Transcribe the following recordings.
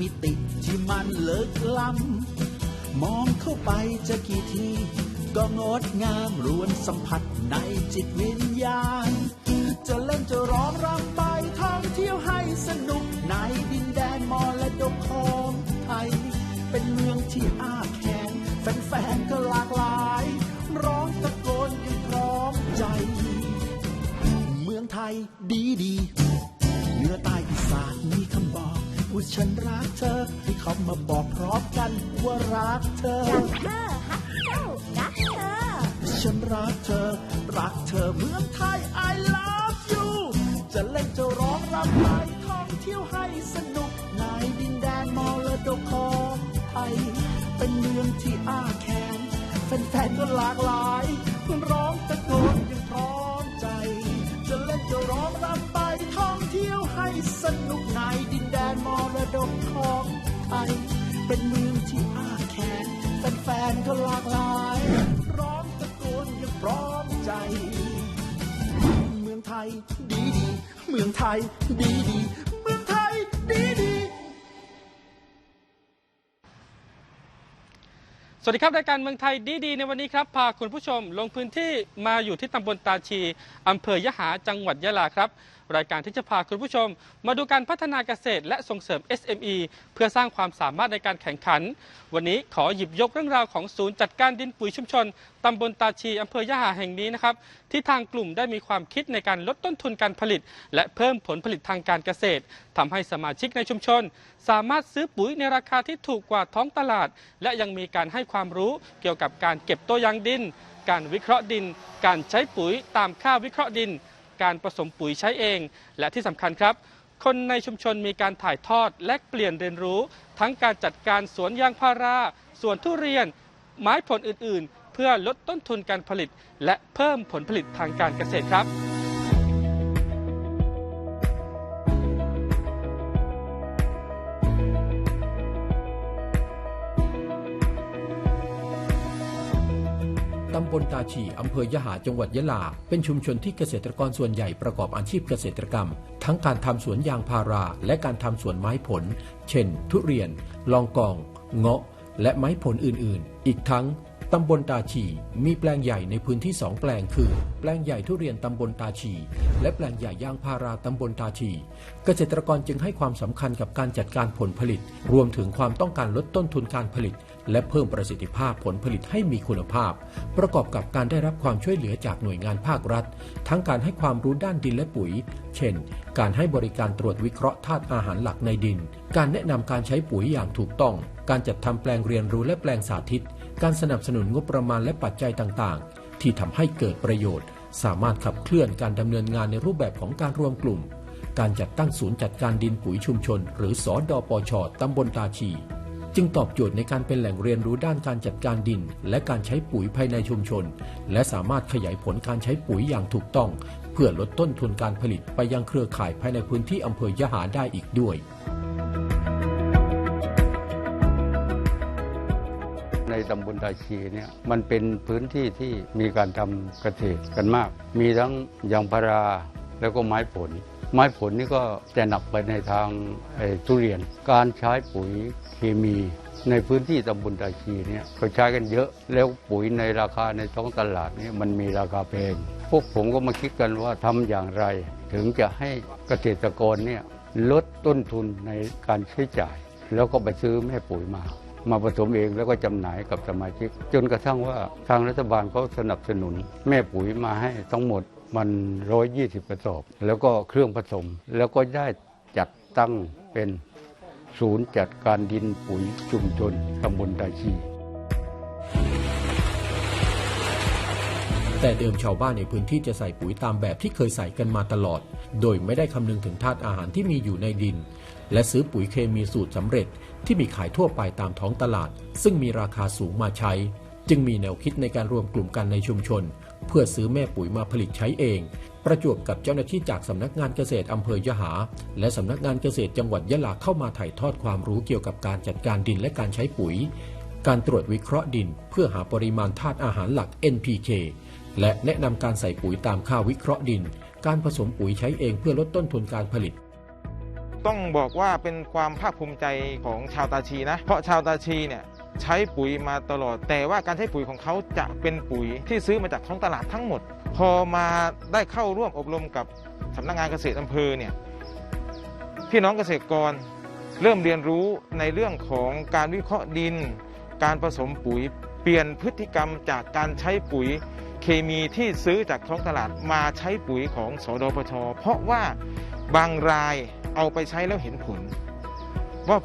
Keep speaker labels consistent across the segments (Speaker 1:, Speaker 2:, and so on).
Speaker 1: มิติที่มันเลิกล้ำมองเข้าไปจะกี่ที ก็งดงามรวนสัมผัสในจิตวิญญาณ จะเล่นจะร้องรำไปท่องเที่ยวให้สนุกในดินแดนมรดกของไทย เป็นเมืองที่อ้าแขนแฟนๆก็หลากหลาย ร้องตะโกนอยังพร้อมใจ เมืองไทยดีดีเหนือใต้อีสานมีคำ ว่าฉันรักเธอ ให้เขามาบอกพร้อมกันว่ารักเธอ
Speaker 2: รักเธอฮักเจ้ารักเธอ
Speaker 1: ฉันรักเธอ รักเธอเมืองไทย I love you จะเล่นจะร้องรำไปท่องเที่ยวให้สนุกในดินแดนมรดกของไทยเป็นเมืองที่อ้าแขนแฟนๆก็หลากหลายร้องตะโกนอยังพร้อมใจ จะเล่นจะร้องรำไปท่องเที่ยว ให้สนุกในดินแดนมรดกของไทยเป็นเมืองที่อ้าแขนแฟนๆก็หลากหลายร้องตะโกนอยังพร้อมใจ เมืองไทยดีดี เมืองไทยดีดีเมืองไทยดีดี
Speaker 3: สวัสดีครับรายการเมืองไทยดีๆในวันนี้ครับพาคุณผู้ชมลงพื้นที่มาอยู่ที่ตำบลตาชีอำเภอยะหาจังหวัดยะลาครับ รายการที่จะพาคุณผู้ชม มาดูการพัฒนาเกษตร และส่งเสริม SME เพื่อสร้างความสามารถในการแข่งขัน วันนี้ขอหยิบยกเรื่องราวของศูนย์จัดการดินปุ๋ยชุมชนตำบลตาชีอำเภอยะหาแห่งนี้นะครับที่ทางกลุ่มได้มีความคิดในการลดต้นทุนการผลิต และเพิ่มผลผลิตทางการเกษตรทำให้สมาชิกในชุมชน สามารถซื้อปุ๋ยในราคาที่ถูกกว่าท้องตลาด และยังมีการให้ความรู้เกี่ยวกับการเก็บตัวอย่างดิน การวิเคราะห์ดิน การใช้ปุ๋ยตามค่าวิเคราะห์ดิน การผสมปุ๋ยใช้เอง และที่สำคัญครับ คนในชุมชนมีการถ่ายทอดและเปลี่ยนเรียนรู้ ทั้งการจัดการสวนยางพาราสวนทุเรียน ไม้ผลอื่นๆ เพื่อลดต้นทุนการผลิต และเพิ่มผลผลิตทางการเกษตรครับ
Speaker 4: ตาชีอำเภอยะหาจังหวัดยะลา เป็นชุมชนที่เกษตรกรส่วนใหญ่ประกอบอาชีพเกษตรกรรม ทั้งการทำสวนยางพารา และการทำสวนไม้ผล เช่น ทุเรียน ลองกอง เงาะ และไม้ผลอื่น ๆ อีกทั้ง ตำบลตาชี มีแปลงใหญ่ในพื้นที่สองแปลงคือ แปลงใหญ่ทุเรียนตำบลตาชี และแปลงใหญ่ยางพาราตำบลตาชี เกษตรกรจึงให้ความสำคัญกับการจัดการผลผลิต รวมถึงความต้องการลดต้นทุนการผลิต และเพิ่มประสิทธิภาพผลผลิตให้มีคุณภาพ ประกอบกับการได้รับความช่วยเหลือจากหน่วยงานภาครัฐ ทั้งการให้ความรู้ด้านดินและปุ๋ย เช่น การให้บริการตรวจวิเคราะห์ธาตุอาหารหลักในดิน การแนะนำการใช้ปุ๋ยอย่างถูกต้อง การจัดทำแปลงเรียนรู้และแปลงสาธิต การสนับสนุนงบประมาณและปัจจัยต่างๆ ที่ทำให้เกิดประโยชน์ สามารถขับเคลื่อนการดำเนินงานในรูปแบบของการรวมกลุ่ม การจัดตั้งศูนย์จัดการดินปุ๋ยชุมชน หรือสอดอปชตำบลตาชี จึงตอบโจทย์ในการเป็นแหล่งเรียนรู้ด้านการจัดการดิน และการใช้ปุ๋ยภายในชุมชน และสามารถขยายผลการใช้ปุ๋ยอย่างถูกต้อง เพื่อลดต้นทุนการผลิตไปยังเครือข่ายภายในพื้นที่อำเภอยะหาได้อีกด้วย
Speaker 5: ตำบลตาชีเนี่ยมันเป็นพื้นที่ที่มีการทำเกษตรกันมาก มีทั้งยางพาราแล้วก็ไม้ผล ไม้ผลนี่ก็จะหนักไปในทางทุเรียน การใช้ปุ๋ยเคมีในพื้นที่ตำบลตาชีเนี่ยเขาใช้กันเยอะ แล้วปุ๋ยในราคาในท้องตลาดนี่มันมีราคาแพงพวกผมก็มาคิดกันว่าทำอย่างไร ถึงจะให้เกษตรกรเนี่ยลดต้นทุนในการใช้จ่าย แล้วก็ไปซื้อแม่ปุ๋ยมา มาผสมเองแล้วก็จำหน่ายกับสมาชิก จนกระทั่งว่าทางรัฐบาลเขาสนับสนุน แม่ปุ๋ยมาให้ทั้งหมดมันร้อยยี่สิบกระสอบ แล้วก็เครื่องผสม แล้วก็ได้จัดตั้งเป็นศูนย์จัดการดินปุ๋ยชุมชนตำบลตาชี
Speaker 4: แต่เดิมชาวบ้านในพื้นที่จะใส่ปุ๋ยตามแบบที่เคยใส่กันมาตลอด โดยไม่ได้คำนึงถึงธาตุอาหารที่มีอยู่ในดิน และซื้อปุ๋ยเคมีสูตรสำเร็จที่มีขายทั่วไปตามท้องตลาด ซึ่งมีราคาสูงมาใช้ จึงมีแนวคิดในการรวมกลุ่มกันในชุมชน เพื่อซื้อแม่ปุ๋ยมาผลิตใช้เอง ประจวบกับเจ้าหน้าที่จากสำนักงานเกษตรอำเภอยะหา และสำนักงานเกษตรจังหวัดยะลาเข้ามาถ่ายทอดความรู้เกี่ยวกับการจัดการดินและการใช้ปุ๋ย การตรวจวิเคราะห์ดิน เพื่อหาปริมาณธาตุอาหารหลัก NPK และแนะนำการใส่ปุ๋ยตามค่าวิเคราะห์ดิน การผสมปุ๋ยใช้เองเพื่อลดต้นทุนการผลิต
Speaker 6: ต้องบอกว่าเป็นความภาคภูมิใจของชาวตาชีนะ เพราะชาวตาชีเนี่ยใช้ปุ๋ยมาตลอด แต่ว่าการใช้ปุ๋ยของเขาจะเป็นปุ๋ยที่ซื้อมาจากท้องตลาดทั้งหมด พอมาได้เข้าร่วมอบรมกับสำนักงานเกษตรอำเภอเนี่ยพี่น้องเกษตรกรเริ่มเรียนรู้ในเรื่องของการวิเคราะห์ดิน การผสมปุ๋ย เปลี่ยนพฤติกรรมจากการใช้ปุ๋ยเคมีที่ซื้อจากท้องตลาดมาใช้ปุ๋ยของสอดปชเพราะว่าบางราย เอาไปใช้แล้วเห็นผล ว่า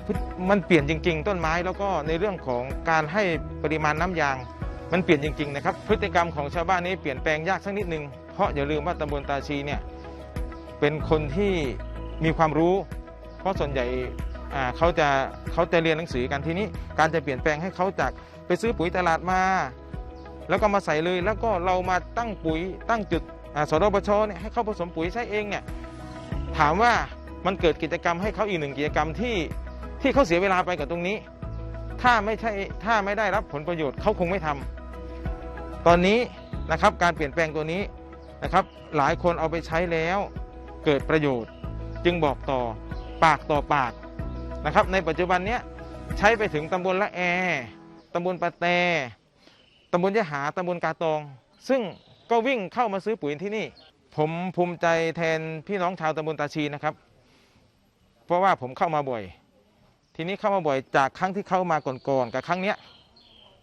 Speaker 6: มันเปลี่ยนจริง ๆ ต้นไม้แล้วก็ในเรื่องของการให้ปริมาณน้ำยาง มันเปลี่ยนจริง ๆ นะครับ พฤติกรรมของชาวบ้านนี้เปลี่ยนแปลงยากสักนิดนึงเพราะอย่าลืมว่าตำบลตาชีเนี่ยเป็นคนที่มีความรู้ เพราะส่วนใหญ่เขาจะเขาจะเรียนหนังสือกันทีนี้ การจะเปลี่ยนแปลงให้เขาจากไปซื้อปุ๋ยตลาดมา แล้วก็มาใส่เลยแล้วก็เรามาตั้งปุ๋ยตั้งจุดอ่าสรบชเนี่ยให้เขาผสมปุ๋ยใช้เองเนี่ยถามว่า มันเกิดกิจกรรมให้เขาอีกหนึ่งกิจกรรมที่ที่เขาเสียเวลาไปกับตรงนี้ ถ้าไม่ใช่ถ้าไม่ได้รับผลประโยชน์เขาคงไม่ทำตอนนี้นะครับการเปลี่ยนแปลงตัวนี้นะครับหลายคนเอาไปใช้แล้วเกิดประโยชน์จึงบอกต่อปากต่อปากนะครับในปัจจุบันเนี้ยใช้ไปถึงตำบลละแอตำบลปะแตตำบลยะหาตำบลกาตอง ซึ่งก็วิ่งเข้ามาซื้อปุ๋ยที่นี่ ผมภูมิใจแทนพี่น้องชาวตำบลตาชีนะครับ เพราะว่าผมเข้ามาบ่อย ทีนี้เข้ามาบ่อยจากครั้งที่เข้ามาก่อนๆกับครั้งเนี้ย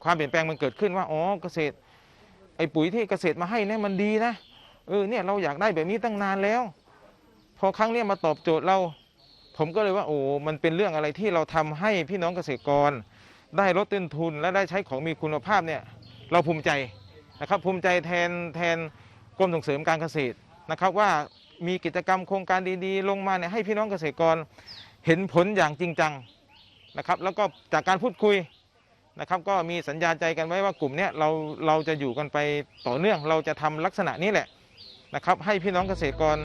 Speaker 6: ความเปลี่ยนแปลงมันเกิดขึ้นว่าอ๋อเกษตร ไอ้ปุ๋ยที่เกษตรมาให้เนี่ยมันดีนะเออเนี่ยเราอยากได้แบบนี้ตั้งนานแล้ว พอครั้งเนี้ยมาตอบโจทย์เรา ผมก็เลยว่าโอ้มันเป็นเรื่องอะไรที่เราทำให้พี่น้องเกษตรกร ได้ลดต้นทุนและได้ใช้ของมีคุณภาพเนี่ยเราภูมิใจนะครับภูมิใจแทนแทนกรมส่งเสริมการเกษตรนะครับว่า มีกิจกรรมโครงการดีๆ ลงมาเนี่ยให้พี่น้องเกษตรกรเห็นผลอย่างจริงจังนะครับ แล้วก็จากการพูดคุยนะครับ ก็มีสัญญาใจกันไว้ว่ากลุ่มเนี้ยเราเราจะอยู่กันไปต่อเนื่อง เราจะทำลักษณะนี้แหละนะครับ ให้พี่น้องเกษตรกร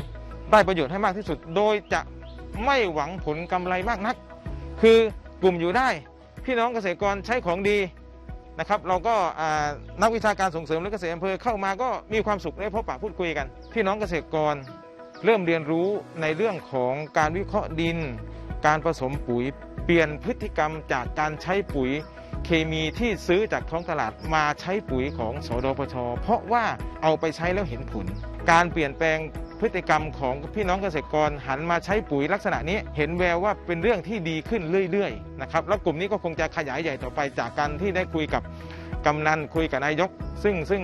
Speaker 6: ได้ประโยชน์ให้มากที่สุด โดยจะไม่หวังผลกำไรมากนัก คือกลุ่มอยู่ได้ พี่น้องเกษตรกรใช้ของดีนะครับ เราก็นักวิชาการส่งเสริมและเกษตรอำเภอเข้ามาก็มีความสุขได้พบปะพูดคุยกัน พี่น้องเกษตรกร เริ่มเรียนรู้ในเรื่องของการวิเคราะห์ดิน การผสมปุ๋ย เปลี่ยนพฤติกรรมจากการใช้ปุ๋ยเคมีที่ซื้อจากท้องตลาดมาใช้ปุ๋ยของสอดปชเพราะว่าเอาไปใช้แล้วเห็นผล การเปลี่ยนแปลงพฤติกรรมของพี่น้องเกษตรกรหันมาใช้ปุ๋ยลักษณะนี้ เห็นแววว่าเป็นเรื่องที่ดีขึ้นเรื่อยๆนะครับแล้วกลุ่มนี้ก็คงจะขยายใหญ่ต่อไปจากการที่ได้คุยกับกำนันคุยกับนายก ซึ่งซึ่ง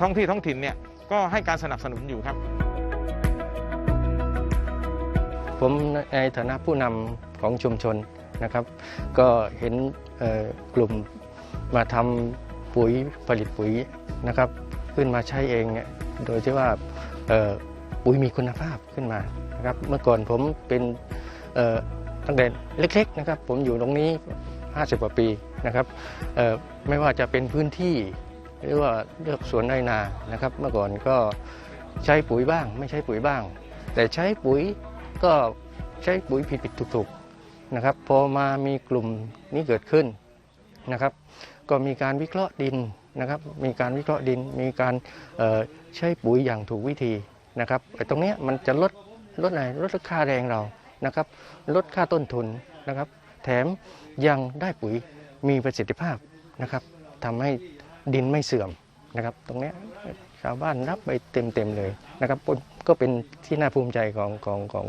Speaker 6: ท้องที่ท้องถิ่นเนี่ยก็ให้การสนับสนุนอยู่ครับ
Speaker 7: ผมในฐานะผู้นำของชุมชนนะครับ ก็เห็นกลุ่มมาทำปุ๋ยผลิตปุ๋ยนะครับ ขึ้นมาใช้เองเนี่ยโดยที่ว่าปุ๋ยมีคุณภาพขึ้นมานะครับ เมื่อก่อนผมเป็นตั้งแต่เล็กๆนะครับ ผมอยู่ตรงนี้ 50กว่าปีนะครับไม่ว่าจะเป็นพื้นที่หรือว่าเลือกสวนไรนานะครับ เมื่อก่อนก็ใช้ปุ๋ยบ้าง ไม่ใช้ปุ๋ยบ้าง แต่ใช้ปุ๋ย ก็ใช้ปุ๋ยผิดผิดถูกๆนะครับ พอมามีกลุ่มนี้เกิดขึ้นนะครับ ก็มีการวิเคราะห์ดินนะครับ มีการวิเคราะห์ดิน มีการใช้ปุ๋ยอย่างถูกวิธีนะครับไอ้ตรงนี้มันจะลดลดอะไรลดค่าแรงเรานะครับ ลดค่าต้นทุนนะครับ แถมยังได้ปุ๋ยมีประสิทธิภาพนะครับทำให้ดินไม่เสื่อมนะครับ ตรงนี้ชาวบ้านรับไปเต็มๆเลยนะครับก็เป็นที่น่าภูมิใจของของของ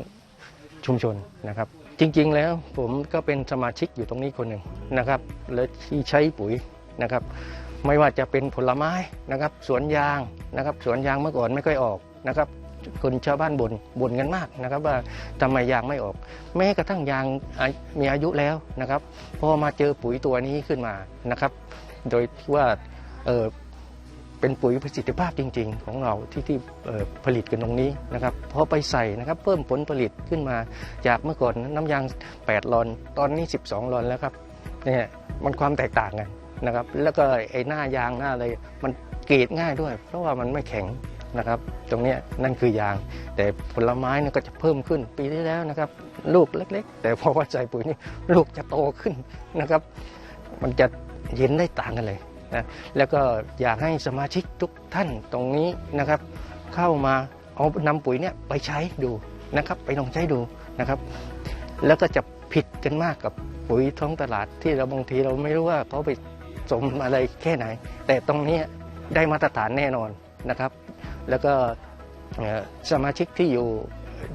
Speaker 7: ชุมชนนะครับ จริงๆแล้วผมก็เป็นสมาชิกอยู่ตรงนี้คนหนึ่งนะครับ และที่ใช้ปุ๋ยนะครับ ไม่ว่าจะเป็นผลไม้นะครับ สวนยางนะครับ สวนยางเมื่อก่อนไม่ค่อยออกนะครับคนชาวบ้านบน่นบ่นกันมากนะครับ ว่าทำไมยางไม่ออก แม้กระทั่งยางมีอายุแล้วนะครับพอมาเจอปุ๋ยตัวนี้ขึ้นมานะครับ โดยที่ว่า เป็นปุ๋ยประสิทธิภาพจริง ๆ ของเราที่ที่ผลิตกันตรงนี้นะครับพอไปใส่นะครับเพิ่มผลผลิตขึ้นมาจากเมื่อก่อนน้ำยาง 8ลอนตอนนี้ 12ลอนแล้วครับเนี่ยมันความแตกต่างกันนะครับแล้วก็ไอ้หน้ายางหน้าอะไรมันกรีดง่ายด้วย เพราะว่ามันไม่แข็งนะครับ ตรงนี้นั่นคือยาง แต่ผลไม้นี่ก็จะเพิ่มขึ้นปีที่แล้วนะครับ ลูกเล็ก ๆ แต่พอว่าใส่ปุ๋ยนี่ลูกจะโตขึ้นนะครับ มันจะเห็นได้ต่างกันเลย นะแล้วก็อยากให้สมาชิกทุกท่านตรงนี้นะครับ เข้ามาเอานำปุ๋ยเนี่ยไปใช้ดูนะครับ ไปลองใช้ดูนะครับ แล้วก็จะผิดกันมากกับปุ๋ยท้องตลาดที่เราบางทีเราไม่รู้ว่าเขาไปสมอะไรแค่ไหน แต่ตรงนี้ได้มาตรฐานแน่นอนนะครับ แล้วก็สมาชิกที่อยู่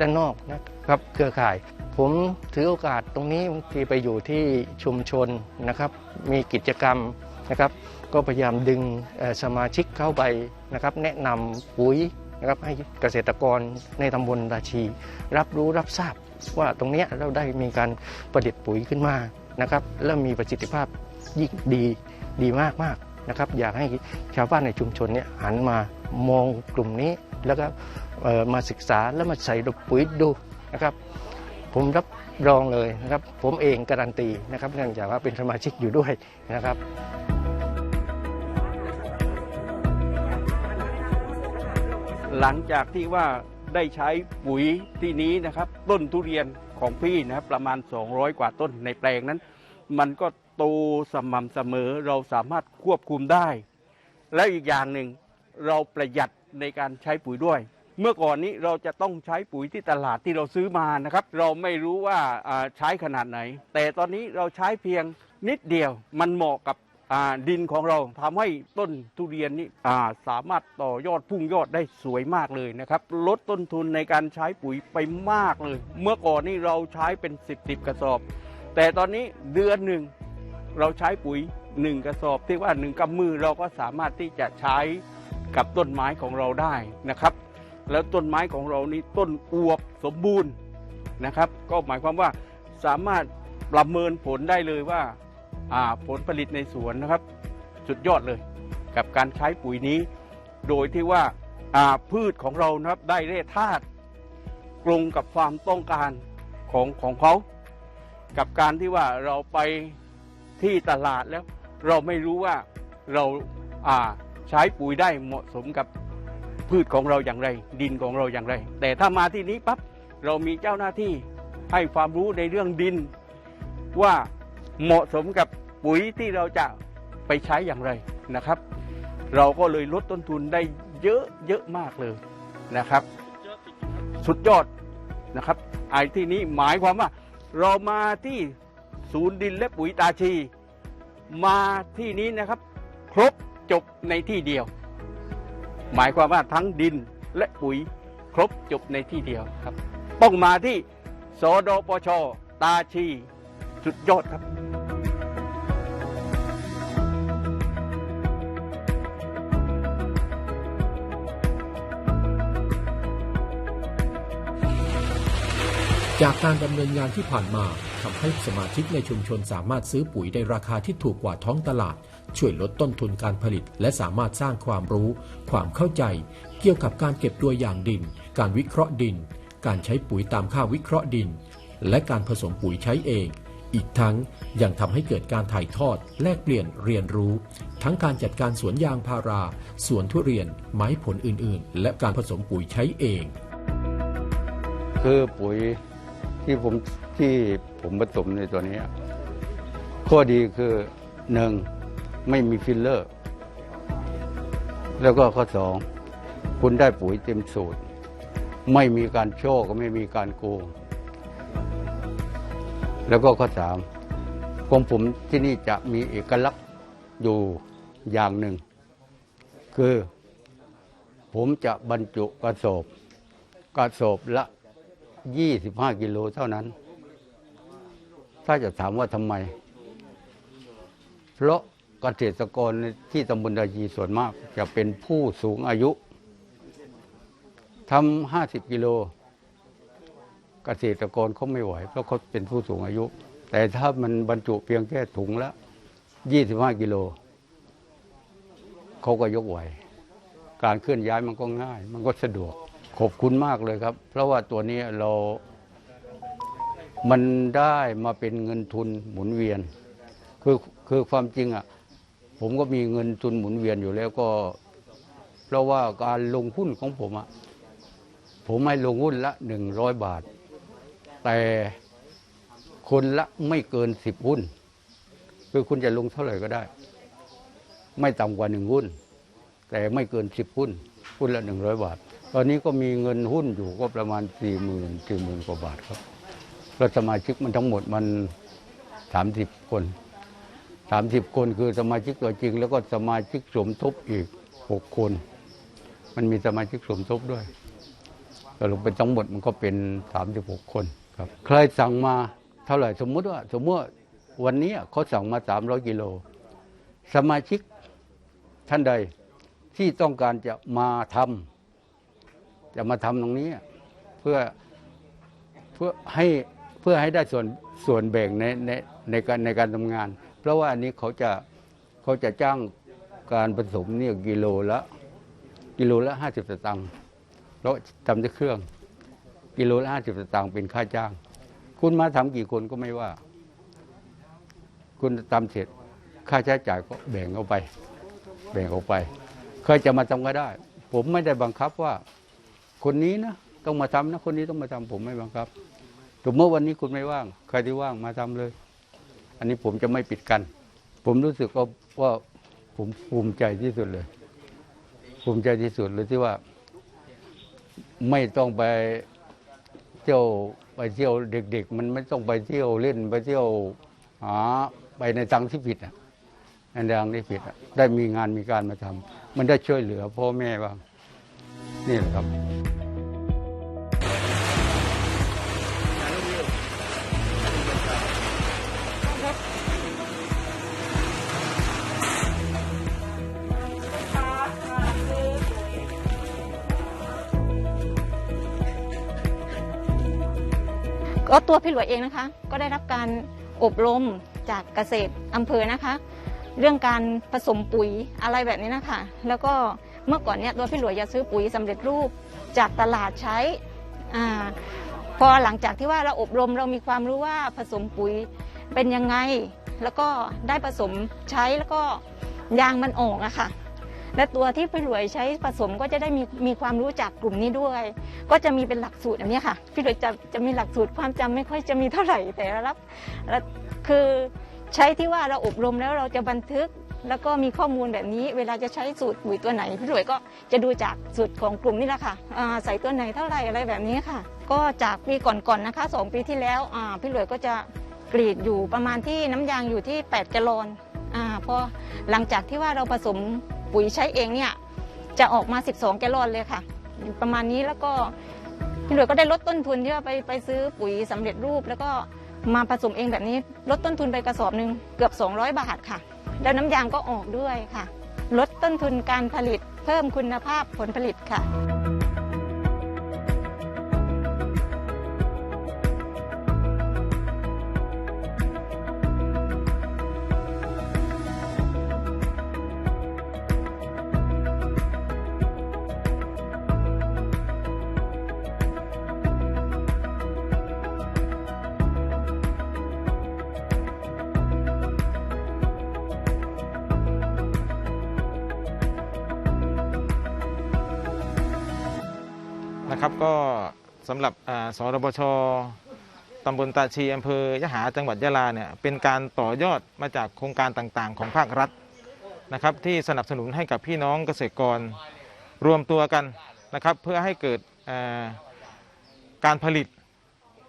Speaker 7: ด้านนอกนะครับเครือข่าย ผมถือโอกาสตรงนี้บางทีไปอยู่ที่ชุมชนนะครับ มีกิจกรรมนะครับ ก็พยายามดึงสมาชิกเข้าไปนะครับ แนะนำปุ๋ยนะครับให้เกษตรกรในตำบลราชี รับรู้รับทราบว่าตรงนี้เราได้มีการประดิษฐ์ปุ๋ยขึ้นมานะครับและมีประสิทธิภาพยิ่งดีดีมากมากนะครับอยากให้ชาวบ้านในชุมชนเนี่ยหันมามองกลุ่มนี้แล้วก็มาศึกษาแล้วมาใส่ปุ๋ยดูนะครับ ผมรับรองเลยนะครับ ผมเองการันตีนะครับเนื่องจากว่าเป็นสมาชิกอยู่ด้วยนะครับ
Speaker 8: หลังจากที่ว่าได้ใช้ปุ๋ยที่นี้นะครับ ต้นทุเรียนของพี่นะครับประมาณ 200 กว่าต้นในแปลงนั้น มันก็โตสม่ำเสมอเราสามารถควบคุมได้ และอีกอย่างหนึ่งเราประหยัดในการใช้ปุ๋ยด้วย เมื่อก่อนนี้เราจะต้องใช้ปุ๋ยที่ตลาดที่เราซื้อมานะครับ เราไม่รู้ว่าใช้ขนาดไหน แต่ตอนนี้เราใช้เพียงนิดเดียวมันเหมาะกับ ดินของเราทำให้ต้นทุเรียนนี่อ่าสามารถต่อยอดพุ่งยอดได้สวยมากเลยนะครับ ลดต้นทุนในการใช้ปุ๋ยไปมากเลย เมื่อก่อนนี่เราใช้เป็น 10บสกระสอบ แต่ตอนนี้เดือนหนึ่งเราใช้ปุ๋ยหนึ่งกระสอบ ที่ว่าหนึ่งกำมือเราก็สามารถที่จะใช้กับต้นไม้ของเราได้นะครับ แล้วต้นไม้ของเรานี่ต้นอวบสมบูรณ์นะครับ ก็หมายความว่าสามารถประเมินผลได้เลยว่า ผลผลิตในสวนนะครับ สุดยอดเลยกับการใช้ปุ๋ยนี้ โดยที่ว่าพืชของเรานะครับได้แร่ธาตุตรงกับความต้องการของของเขา กับการที่ว่าเราไปที่ตลาดแล้ว เราไม่รู้ว่าเราอ่าใช้ปุ๋ยได้เหมาะสมกับพืชของเราอย่างไร ดินของเราอย่างไร แต่ถ้ามาที่นี้ปั๊บเรามีเจ้าหน้าที่ให้ความรู้ในเรื่องดินว่า เหมาะสมกับปุ๋ยที่เราจะไปใช้อย่างไรนะครับ เราก็เลยลดต้นทุนได้เยอะเยอะมากเลยนะครับ สุดยอดนะครับไอ้ที่นี้หมายความว่า เรามาที่ศูนย์ดินและปุ๋ยตาชี มาที่นี้นะครับ ครบจบในที่เดียว หมายความว่าทั้งดินและปุ๋ยครบจบในที่เดียวครับ ต้องมาที่สดปชตาชี สุดยอดครับ
Speaker 4: จากการดำเนินงานที่ผ่านมาทำให้สมาชิกในชุมชนสามารถซื้อปุ๋ยในราคาที่ถูกกว่าท้องตลาด ช่วยลดต้นทุนการผลิต และสามารถสร้างความรู้ ความเข้าใจ เกี่ยวกับการเก็บตัวอย่างดิน การวิเคราะห์ดิน การใช้ปุ๋ยตามค่าวิเคราะห์ดิน และการผสมปุ๋ยใช้เอง อีกทั้งยังทำให้เกิดการถ่ายทอด แลกเปลี่ยนเรียนรู้ ทั้งการจัดการสวนยางพารา สวนทุเรียน ไม้ผลอื่น ๆ และการผสมปุ๋ยใช้เอง
Speaker 5: คือปุ๋ย ที่ผมที่ผมผสมในตัวนี้ ข้อดีคือหนึ่งไม่มีฟิลเลอร์ แล้วก็ข้อสองคุณได้ปุ๋ยเต็มสูตร ไม่มีการโชคไม่มีการโกงแล้วก็ข้อสามของผมที่นี่จะมีเอกลักษณ์อยู่อย่างหนึ่ง คือผมจะบรรจุกระสอบกระสอบละ 25 กิโลเท่านั้น ถ้าจะถามว่าทำไม เพราะเกษตรกรในที่ตำบลดายีส่วนมาก จะเป็นผู้สูงอายุทำ50กิโล เกษตรกรเขาไม่ไหว เพราะเขาเป็นผู้สูงอายุ แต่ถ้ามันบรรจุเพียงแค่ถุงละ25กิโล เขาก็ยกไหว การเคลื่อนย้ายมันก็ง่าย มันก็สะดวก ขอบคุณมากเลยครับ เพราะว่าตัวนี้เรามันได้มาเป็นเงินทุนหมุนเวียน คือคือความจริงอะผมก็มีเงินทุนหมุนเวียนอยู่แล้วก็ เพราะว่าการลงหุ้นของผมอะผมให้ลงหุ้นละหนึ่งร้อยบาท แต่คนละไม่เกินสิบหุ้น คือคุณจะลงเท่าไหร่ก็ได้ ไม่ต่ำกว่าหนึ่งหุ้น แต่ไม่เกินสิบหุ้นหุ้นละหนึ่งร้อยบาท ตอนนี้ก็มีเงินหุ้นอยู่ก็ประมาณสี่หมื่นสี่หมื่นกว่าบาทครับแล้วสมาชิกมันทั้งหมดมันสามสิบคนสามสิบคนคือสมาชิกตัวจริง แล้วก็สมาชิกสมทบอีกหกคน มันมีสมาชิกสมทบด้วยสรุปเป็นทั้งหมดมันก็เป็นสามสิบหกคนครับใครสั่งมาเท่าไหร่สมมุติว่าสมมติว่าวันนี้เขาสั่งมาสามร้อยกิโล สมาชิกท่านใดที่ต้องการจะมาทำ จะมาทำตรงนี้เพื่อเพื่อให้เพื่อให้ได้ส่วนส่วนแบ่งในในในการในการทำงาน เพราะว่าอันนี้เขาจะเขาจะจ้างการผสมเนี่ยกิโลละกิโลละห้าสิบสตางค์แล้วทำด้วยเครื่อง กิโลละห้าสิบสตางค์เป็นค่าจ้าง คุณมาทำกี่คนก็ไม่ว่า คุณทำเสร็จค่าใช้จ่ายก็แบ่งเอาไป แบ่งออกไป เคยจะมาทำก็ได้ ผมไม่ได้บังคับว่า คนนี้นะต้องมาทำนะ คนนี้ต้องมาทำผมไม่บังคับสมมติวันนี้คุณไม่ว่าง ใครที่ว่างมาทำเลย อันนี้ผมจะไม่ปิดกัน ผมรู้สึกว่าวาผมภูมิใจที่สุดเลย ภูมิใจที่สุดเลยที่ว่า ไม่ต้องไปเที่ยวไปเที่ยวเด็ก ๆ มันไม่ต้องไปเที่ยวเล่นไปเที่ยวหาไปในทางที่ผิดอะในทางที่ผิดอะได้มีงานมีการมาทำมันได้ช่วยเหลือพ่อแม่บ้างนี่แหละครับ
Speaker 2: ก็ตัวพี่หลวยเองนะคะ ก็ได้รับการอบรมจากเกษตรอำเภอนะคะ เรื่องการผสมปุ๋ยอะไรแบบนี้นะคะ แล้วก็เมื่อก่อนเนี่ยตัวพี่หลวยจะซื้อปุ๋ยสำเร็จรูปจากตลาดใช้อาพอหลังจากที่ว่าเราอบรมเรามีความรู้ว่าผสมปุ๋ยเป็นยังไง แล้วก็ได้ผสมใช้แล้วก็ยางมันออกอะค่ะ และตัวที่พี่หลวยใช้ผสมก็จะได้มีมีความรู้จากกลุ่มนี้ด้วย ก็จะมีเป็นหลักสูตรอันนี้ค่ะพี่หลวยจะจะมีหลักสูตรความจำไม่ค่อยจะมีเท่าไหร่แต่รับแล้วคือใช้ที่ว่าเราอบรมแล้วเราจะบันทึกแล้วก็มีข้อมูลแบบนี้เวลาจะใช้สูตรปุ๋ยตัวไหนพี่หลวยก็จะดูจากสูตรของกลุ่มนี้แหละค่ะใส่ตัวไหนเท่าไหร่อะไรแบบนี้ค่ะ ก็จากปีก่อนๆนะคะสองปีที่แล้วพี่หลวยก็จะกรีดอยู่ประมาณที่น้ำยางอยู่ที่8กะลอนอพอหลังจากที่ว่าเราผสม ปุ๋ยใช้เองเนี่ยจะออกมา 12 แกลลอนเลยค่ะประมาณนี้แล้วก็พี่หลวยก็ได้ลดต้นทุนที่ว่าไปไปซื้อปุ๋ยสำเร็จรูป แล้วก็มาผสมเองแบบนี้ลดต้นทุนไปกระสอบหนึ่งเกือบ 200 บาทค่ะ แล้วน้ำยางก็ออกด้วยค่ะ ลดต้นทุนการผลิตเพิ่มคุณภาพผลผลิตค่ะ
Speaker 6: ก็สำหรับสรบชตำบลตาชีอำเภอยะหาจังหวัดยะลาเนี่ยเป็นการต่อยอดมาจากโครงการต่างๆ ของภาครัฐนะครับ ที่สนับสนุนให้กับพี่น้องเกษตรกรรวมตัวกันนะครับ เพื่อให้เกิดการผลิต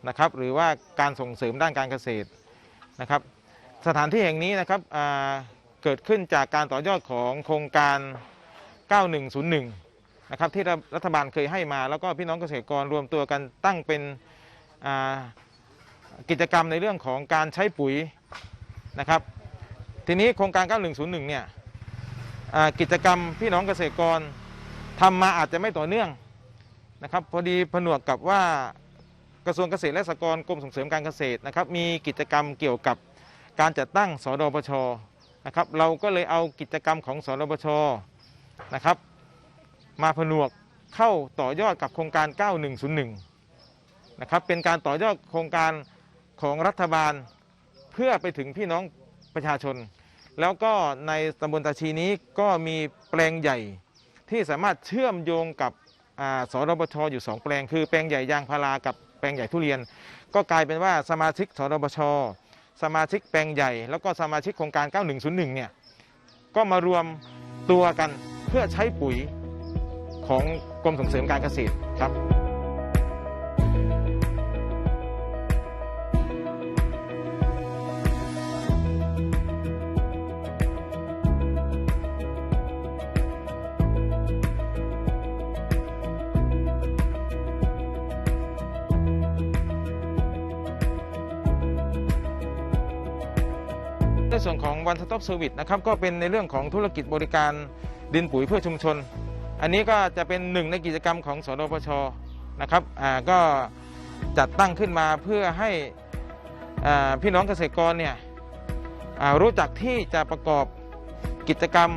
Speaker 6: นะครับ หรือว่าการส่งเสริมด้านการเกษตรนะครับ สถานที่แห่งนี้นะครับเกิดขึ้นจากการต่อยอดของโครงการ 9101 นะครับที่รัฐบาลเคยให้มา แล้วก็พี่น้องเกษตรกรรวมตัวกันตั้งเป็นกิจกรรมในเรื่องของการใช้ปุ๋ยนะครับ ทีนี้โครงการ 9101 เนี่ยกิจกรรมพี่น้องเกษตรกรทำมาอาจจะไม่ต่อเนื่องนะครับ พอดีผนวกกับว่ากระทรวงเกษตรและสหกรณ์กรมส่งเสริมการเกษตรนะครับ มีกิจกรรมเกี่ยวกับการจัดตั้งสดปชนะครับ เราก็เลยเอากิจกรรมของสดปชนะครับ มาผนวกเข้าต่อยอดกับโครงการ 9101 นะครับ เป็นการต่อยอดโครงการของรัฐบาลเพื่อไปถึงพี่น้องประชาชน แล้วก็ในตำบลตาชีนี้ก็มีแปลงใหญ่ที่สามารถเชื่อมโยงกับอ่าสรบชอยู่ 2 แปลง คือแปลงใหญ่ยางพารากับแปลงใหญ่ทุเรียน ก็กลายเป็นว่าสมาชิกสรบชสมาชิกแปลงใหญ่ แล้วก็สมาชิกโครงการ 9101 เนี่ยก็มารวมตัวกันเพื่อใช้ปุ๋ย ของกรมส่งเสริมการเกษตรครับในส่วนของวันสต๊อบเซอร์วิสนะครับก็เป็นในเรื่องของธุรกิจบริการดินปุ๋ยเพื่อชุมชน อันนี้ก็จะเป็นหนึ่งในกิจกรรมของสรพชนะครับอ่าก็จัดตั้งขึ้นมาเพื่อให้พี่น้องเกษตรกรเนี่ยรู้จักที่จะประกอบกิจกรรม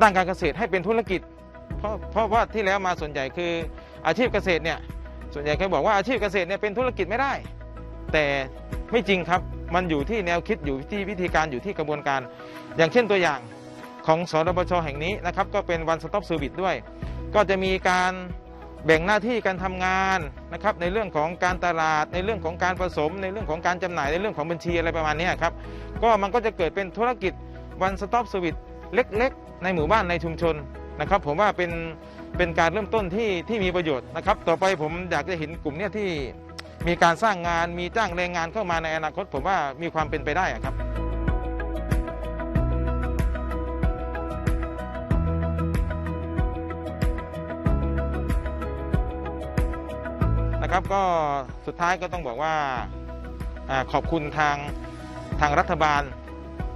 Speaker 6: ด้านการเกษตรให้เป็นธุรกิจ เพราะเพราะว่าที่แล้วมาส่วนใหญ่คืออาชีพเกษตรเนี่ยส่วนใหญ่เคยบอกว่าอาชีพเกษตรเนี่ยเป็นธุรกิจไม่ได้ แต่ไม่จริงครับมันอยู่ที่แนวคิดอยู่ที่วิธีการอยู่ที่กระบวนการ อย่างเช่นตัวอย่าง ของสรบชแห่งนี้นะครับก็เป็น One Stop Service ด้วย ก็จะมีการแบ่งหน้าที่การทำงานนะครับในเรื่องของการตลาดในเรื่องของการผสม ในเรื่องของการจำหน่ายในเรื่องของบัญชีอะไรประมาณนี้ครับก็มันก็จะเกิดเป็นธุรกิจ One Stop Service เล็กๆ ในหมู่บ้านในชุมชนนะครับ ผมว่าเป็นเป็นการเริ่มต้นที่ที่มีประโยชน์นะครับ ต่อไปผมอยากจะเห็นกลุ่มเนี้ยที่มีการสร้างงานมีจ้างแรงงานเข้ามาในอนาคต ผมว่ามีความเป็นไปได้ครับ ครับก็สุดท้ายก็ต้องบอกว่าขอบคุณทางทางรัฐบาล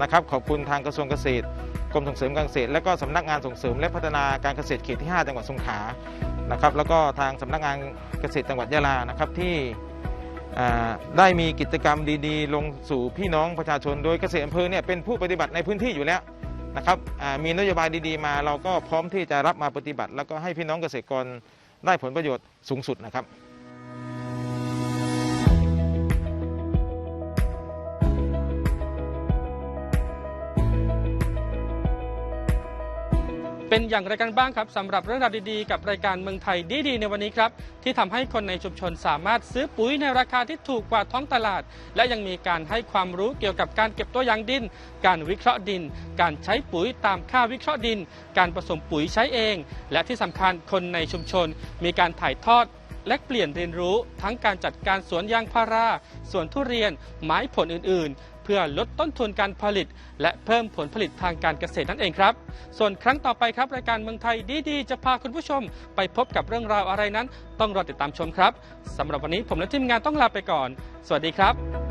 Speaker 6: นะครับขอบคุณทางกระทรวงเกษตรกรมส่งเสริมการเกษตร และก็สำนักงานส่งเสริมและพัฒนาการเกษตรเขตที่ 5 จังหวัดสงขลานะครับแล้วก็ทางสำนักงานเกษตรจังหวัดยะลานะครับที่ได้มีกิจกรรมดีๆ ลงสู่พี่น้องประชาชนโดยเกษตรอำเภอเนี่ยเป็นผู้ปฏิบัติในพื้นที่อยู่แล้วนะครับมีนโยบายดีๆ มาเราก็พร้อมที่จะรับมาปฏิบัติ แล้วก็ให้พี่น้องเกษตรกรได้ผลประโยชน์สูงสุดนะครับ
Speaker 3: เป็นอย่างไรกันบ้างครับสำหรับเรื่องราวดีๆ กับรายการเมืองไทยดีๆในวันนี้ครับ ที่ทำให้คนในชุมชนสามารถซื้อปุ๋ยในราคาที่ถูกกว่าท้องตลาด และยังมีการให้ความรู้เกี่ยวกับการเก็บตัวอย่างดิน การวิเคราะห์ดิน การใช้ปุ๋ยตามค่าวิเคราะห์ดิน การผสมปุ๋ยใช้เอง และที่สำคัญคนในชุมชน มีการถ่ายทอดและเปลี่ยนเรียนรู้ทั้งการจัดการสวนยางพารา สวนทุเรียน ไม้ผลอื่นๆ เพื่อลดต้นทุนการผลิต และเพิ่มผลผลิตทางการเกษตรนั่นเองครับ ส่วนครั้งต่อไปครับรายการเมืองไทยดีๆ จะพาคุณผู้ชม ไปพบกับเรื่องราวอะไรนั้น ต้องรอติดตามชมครับสำหรับวันนี้ผมและทีมงานต้องลาไปก่อน สวัสดีครับ